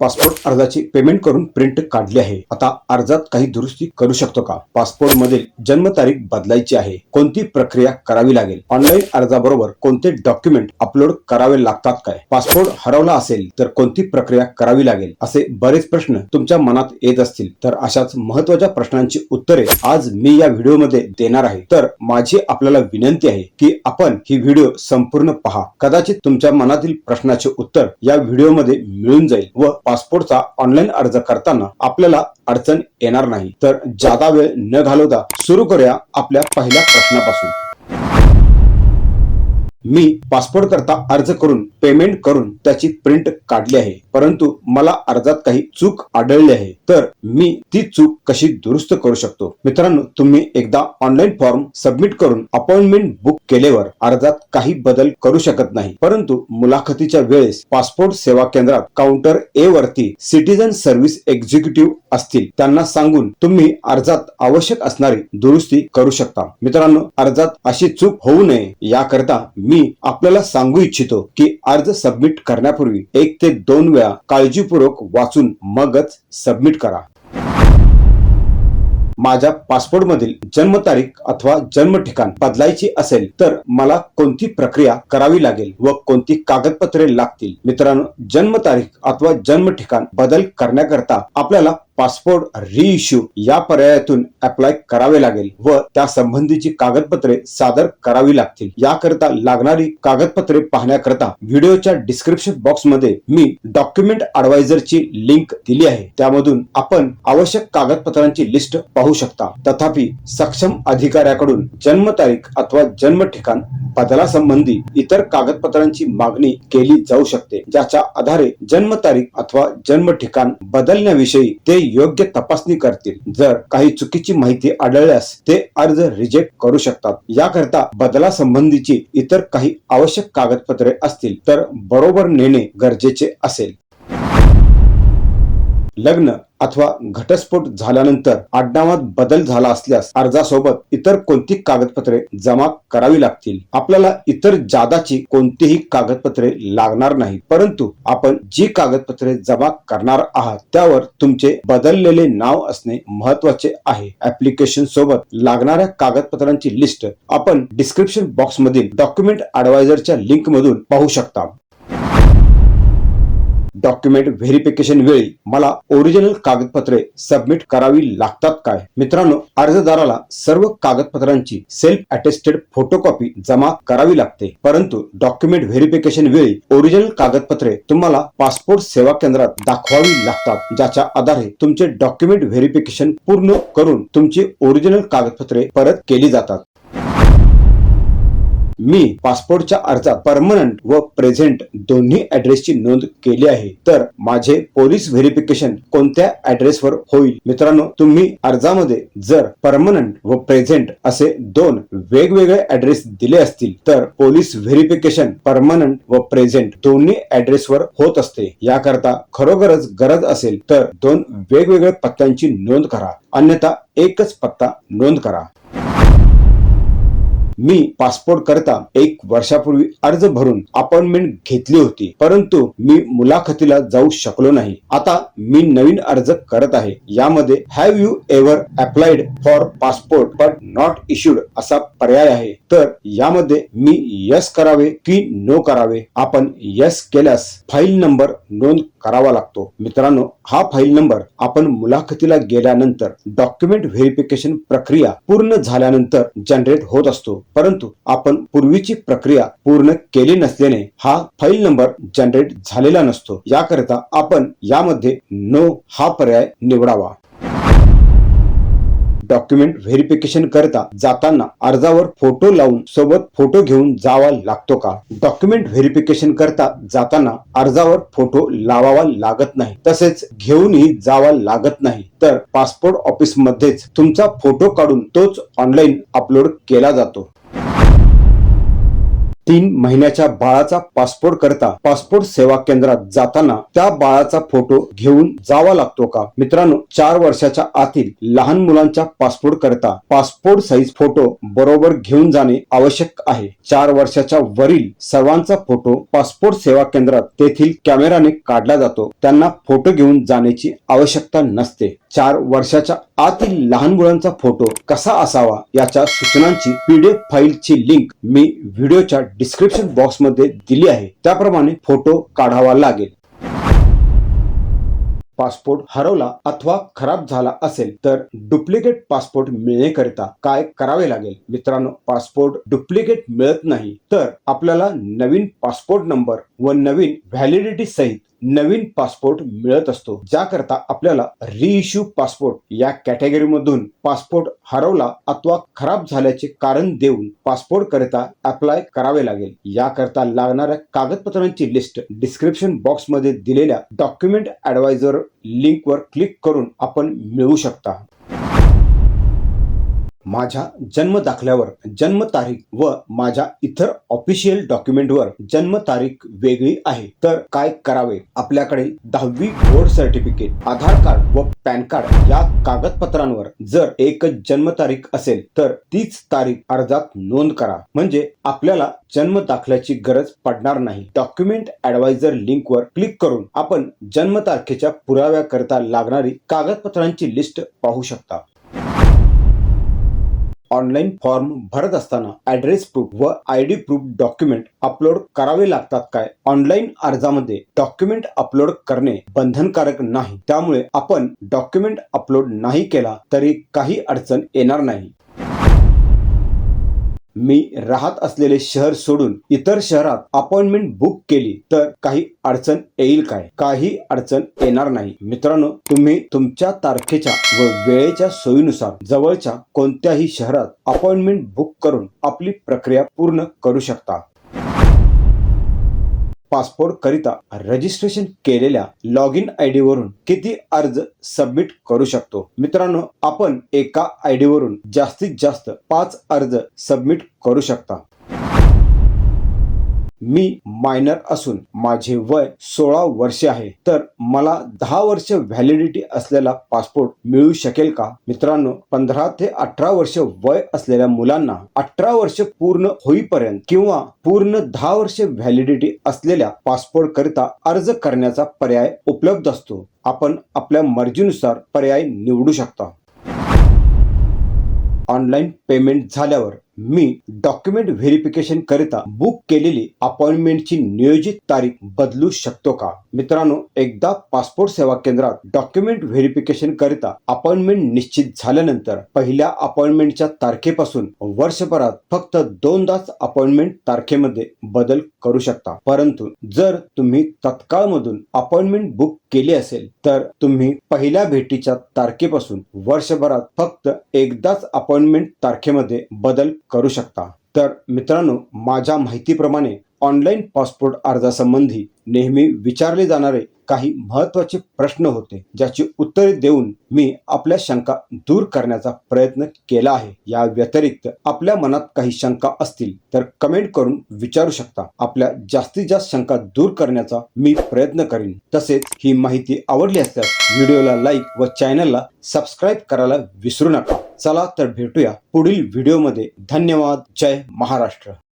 Passport अर्जाची payment करून print काढली आहे. आता अर्जात काही दुरुस्ती करू शकतो का? पासपोर्ट मधील जन्मतारीख बदलायची आहे. कोणती प्रक्रिया करावी लागेल? ऑनलाईन अर्जाबरोबर कोणते डॉक्युमेंट अपलोड करावे लागतात काय? पासपोर्ट हरवला असेल तर कोणती प्रक्रिया करावी लागेल? असे बरेच प्रश्न तुमच्या मनात येत असतील. तर अशाच महत्त्वाच्या प्रश्नांची उत्तरे आज मी या व्हिडिओमध्ये देणार आहे. तर माझी आपल्याला विनंती आहे की आपण ही व्हिडिओ संपूर्ण पहा. कदाचित तुमच्या मनातील प्रश्नाचे उत्तर या व्हिडिओमध्ये मिळून जाईल व पासपोर्टचा ऑनलाईन अर्ज करताना आपल्याला अडचण येणार नाही. तर जादा वेळ न घालवता सुरू करूया आपल्या पहिल्या प्रश्नापासून. मी पासपोर्ट करता अर्ज करून पेमेंट करून त्याची प्रिंट काढली आहे. परंतु मला अर्जात काही चूक आढळली आहे. तर मी ती चूक कशी दुरुस्त करू शकतो? मित्रांनो तुम्ही एकदा ऑनलाईन फॉर्म सबमिट करून अपॉइंटमेंट बुक केल्यावर अर्जात काही बदल करू शकत नाही. परंतु मुलाखतीच्या वेळेस पासपोर्ट सेवा केंद्रात काउंटर ए वरती सिटीजन सर्व्हिस एक्झिक्युटिव्ह असतील. त्यांना सांगून तुम्ही अर्जात आवश्यक असणारी दुरुस्ती करू शकता. मित्रांनो अर्जात अशी चूक होऊ नये. याकरता मी आपल्याला सांगू इच्छितो की अर्ज सबमिट करण्यापूर्वी एक ते दोन वेळा काळजीपूर्वक वाचून मगच सबमिट करा. माझ्या पासपोर्ट मधील जन्मतारीख अथवा जन्म ठिकाण बदलायची असेल तर मला कोणती प्रक्रिया करावी लागेल व कोणती कागदपत्रे लागतील? मित्रांनो जन्मतारीख अथवा जन्म ठिकाण बदल करण्याकरता आपल्याला पासपोर्ट रिइश्यू या पर्यायातून अप्लाय करावे लागेल व त्या संबंधीची कागदपत्रे सादर करावी लागतील. याकरता लागणारी कागदपत्रे पाहण्याकरता व्हिडिओच्या डिस्क्रिप्शन बॉक्समध्ये मी डॉक्युमेंट ॲडवायझरची लिंक दिली आहे. त्यामधून आपण आवश्यक कागदपत्रांची लिस्ट पाहू शकता. तथापि सक्षम अधिकाऱ्याकडून जन्मतारीख अथवा जन्म ठिकाण बदलासंबंधी इतर कागदपत्रांची मागणी केली जाऊ शकते. ज्याच्या आधारे जन्मतारीख अथवा जन्म ठिकाण बदलण्याविषयी ते योग्य तपासणी करतील. जर काही चुकीची माहिती आढळल्यास ते अर्ज रिजेक्ट करू शकतात. याकरता बदलासंबंधीची इतर काही आवश्यक कागदपत्रे असतील तर बरोबर नेणे गरजेचे असेल. लग्न अथवा घटस्फोट झाल्यानंतर आडनावात बदल झाला असल्यास अर्जासोबत इतर कोणती कागदपत्रे जमा करावी लागतील? आपल्याला इतर जादाची कोणतीही कागदपत्रे लागणार नाही. परंतु आपण जी कागदपत्रे जमा करणार आहात त्यावर तुमचे बदललेले नाव असणे महत्त्वाचे आहे. ऍप्लिकेशन सोबत लागणाऱ्या कागदपत्रांची लिस्ट आपण डिस्क्रिप्शन बॉक्स मधील डॉक्युमेंट ॲडवायझरच्या लिंक मधून पाहू शकता. डॉक्युमेंट व्हेरिफिकेशन वेळी मला ओरिजिनल कागदपत्रे सबमिट करावी लागतात काय? मित्रांनो अर्जदाराला सर्व कागदपत्रांची सेल्फ अटेस्टेड फोटोकॉपी जमा करावी लागते. परंतु डॉक्युमेंट व्हेरिफिकेशन वेळी ओरिजिनल कागदपत्रे तुम्हाला पासपोर्ट सेवा केंद्रात दाखवावी लागतात. ज्याच्या आधारे तुमचे डॉक्युमेंट व्हेरिफिकेशन पूर्ण करून तुमची ओरिजिनल कागदपत्रे परत केली जातात. मी पासपोर्टच्या अर्जात परमनंट व प्रेझेंट दोन्ही ऍड्रेसची नोंद केली आहे. तर माझे पोलीस व्हेरिफिकेशन कोणत्या ऍड्रेसवर होईल? मित्रांनो तुम्ही अर्जामध्ये जर परमनंट व प्रेझेंट असे दोन वेगवेगळे ऍड्रेस दिले असतील तर पोलीस व्हेरिफिकेशन परमनंट व प्रेझेंट दोन्ही ऍड्रेसवर होत असते. याकरता खरोखरच गरज असेल तर दोन वेगवेगळ्या पत्त्यांची नोंद करा. अन्यथा एकच पत्ता नोंद करा. मी पासपोर्ट करता एक वर्षापूर्वी अर्ज भरून अपॉइंटमेंट घेतली होती परंतु मी मुलाखतीला जाऊ शकलो नाही. आता मी नवीन अर्ज करत आहे. यामध्ये have you ever applied for passport but not issued असा पर्याय आहे. तर यामध्ये मी यस करावे की नो करावे? आपण यस केल्यास फाईल नंबर नोंद करावा लागतो. मित्रांनो हा फाईल नंबर आपण मुलाखतीला गेल्यानंतर डॉक्युमेंट व्हेरिफिकेशन प्रक्रिया पूर्ण झाल्यानंतर जनरेट होत असतो. परंतु आपण पूर्वीची प्रक्रिया पूर्ण केली नसल्याने हा फाईल नंबर जनरेट झालेला नसतो. याकरिता आपण यामध्ये नो हा पर्याय निवडावा. डॉक्युमेंट व्हेरिफिकेशन करता जाताना अर्जावर फोटो लावून सोबत फोटो घेऊन जावा लागतो का? डॉक्युमेंट व्हेरिफिकेशन करता जाताना अर्जावर फोटो लावावा लागत नाही. तसेच घेऊनही जावा लागत नाही. तर पासपोर्ट ऑफिस मध्येच तुमचा फोटो काढून तोच ऑनलाईन अपलोड केला जातो. तीन महिन्याच्या बाळाचा पासपोर्ट करता पासपोर्ट सेवा केंद्रात जाताना त्या बाळाचा फोटो घेऊन जावा लागतो का? मित्रांनो चार वर्षाच्या आतील लहान मुलांच्या पासपोर्ट करता पासपोर्ट साईज फोटो बरोबर घेऊन जाणे आवश्यक आहे. चार वर्षाच्या वरील सर्वांचा फोटो पासपोर्ट सेवा केंद्रात तेथील कॅमेराने काढला जातो. त्यांना फोटो घेऊन जाण्याची आवश्यकता नसते. चार वर्षाच्या आतील लहान मुलांचा फोटो कसा असावा याच्या सूचनांची पीडीएफ फाईलची लिंक मी व्हिडिओच्या डिस्क्रिप्शन बॉक्समध्ये दिली आहे. त्याप्रमाणे फोटो काढावा लागेल. पासपोर्ट हरवला अथवा खराब झाला असेल तर डुप्लिकेट पासपोर्ट मिळण्याकरिता काय करावे लागेल? मित्रांनो पासपोर्ट डुप्लिकेट मिळत नाही तर आपल्याला नवीन पासपोर्ट नंबर व नवीन व्हॅलिडिटी सहित नवीन पासपोर्ट मिळत असतो. ज्याकरता आपल्याला रिइश्यू पासपोर्ट या कॅटेगरीमधून पासपोर्ट हरवला अथवा खराब झाल्याचे कारण देऊन पासपोर्ट करिता अप्लाय करावे लागेल. याकरता लागणाऱ्या कागदपत्रांची लिस्ट डिस्क्रिप्शन बॉक्समध्ये दिलेल्या डॉक्युमेंट ऍडवायझर लिंकवर क्लिक करून आपण मिळवू शकता. माझ्या जन्म दाखल्यावर जन्म तारीख व माझ्या इतर ऑफिशियल डॉक्युमेंटवर जन्म तारीख वेगळी आहे. तर काय करावे? आपल्याकडे दहावी बोर्ड सर्टिफिकेट आधार कार्ड व पॅन कार्ड या कागदपत्रांवर जर एकच जन्म तारीख असेल तर तीच तारीख अर्जात नोंद करा. म्हणजे आपल्याला जन्म दाखल्याची गरज पडणार नाही. डॉक्युमेंट ऍडवायझर लिंकवर क्लिक करून आपण जन्म तारखेच्या लागणारी कागदपत्रांची लिस्ट पाहू शकता. ऑनलाईन फॉर्म भरत असताना ऍड्रेस प्रूफ व I D proof document upload करावे लागतात काय? ऑनलाईन अर्जामध्ये डॉक्युमेंट अपलोड करणे बंधनकारक नाही. त्यामुळे आपण डॉक्युमेंट अपलोड नाही केला तरी काही अडचण येणार नाही. मी राहत असलेले शहर सोडून इतर शहरात अपॉइंटमेंट बुक केली तर काही अडचण येईल काय? काही अडचण येणार नाही. मित्रांनो तुम्ही तुमच्या तारखेच्या व वेळेच्या सोयीनुसार जवळच्या कोणत्याही शहरात अपॉइंटमेंट बुक करून आपली प्रक्रिया पूर्ण करू शकता. पासपोर्ट करिता रजिस्ट्रेशन केलेल्या लॉग इन आय डी वरून किती अर्ज सबमिट करू शकतो? मित्रांनो आपण एका आय डी वरून जास्तीत जास्त पाच अर्ज सबमिट करू शकता. मी मायनर असून माझे वय सोळा वर्षे आहे. तर मला दहा वर्ष व्हॅलिडिटी असलेला पासपोर्ट मिळू शकेल का? मित्रांनो पंधरा ते अठरा वर्ष वय असलेल्या मुलांना अठरा वर्ष पूर्ण होईपर्यंत किंवा पूर्ण दहा वर्ष व्हॅलिडिटी असलेल्या पासपोर्ट करिता अर्ज करण्याचा पर्याय उपलब्ध असतो. आपण आपल्या मर्जीनुसार पर्याय निवडू शकता. ऑनलाईन पेमेंट झाल्यावर मी डॉक्युमेंट व्हेरिफिकेशन करिता बुक केलेली अपॉइंटमेंटची नियोजित तारीख बदलू शकतो का? मित्रांनो एकदा पासपोर्ट सेवा केंद्रात डॉक्युमेंट व्हेरिफिकेशन करिता अपॉइंटमेंट निश्चित झाल्यानंतर पहिल्या अपॉइंटमेंटच्या तारखेपासून वर्षभरात फक्त दोनदाच अपॉइंटमेंट तारखेमध्ये बदल करू शकता. परंतु जर तुम्ही तत्काळ मधून अपॉइंटमेंट बुक केली असेल तर तुम्ही पहिल्या भेटीच्या तारखेपासून वर्षभरात फक्त एकदाच अपॉइंटमेंट तारखेमध्ये बदल करू शकता. तर मित्रांनो माझ्या माहितीप्रमाणे ऑनलाईन पासपोर्ट अर्जासंबंधी नेहमी विचारले जाणारे काही महत्त्वाचे प्रश्न होते ज्याची उत्तरे देऊन मी आपल्या शंका दूर करण्याचा प्रयत्न केला आहे. या व्यतिरिक्त आपल्या मनात काही शंका असतील तर कमेंट करून विचारू शकता. आपल्या जास्तीत जास्त शंका दूर करण्याचा मी प्रयत्न करीन. तसेच ही माहिती आवडली असल्यास व्हिडिओला लाईक व चॅनलला सबस्क्राईब करायला विसरू नका. चला तर भेटूया पुढील व्हिडिओमध्ये धन्यवाद. जय महाराष्ट्र.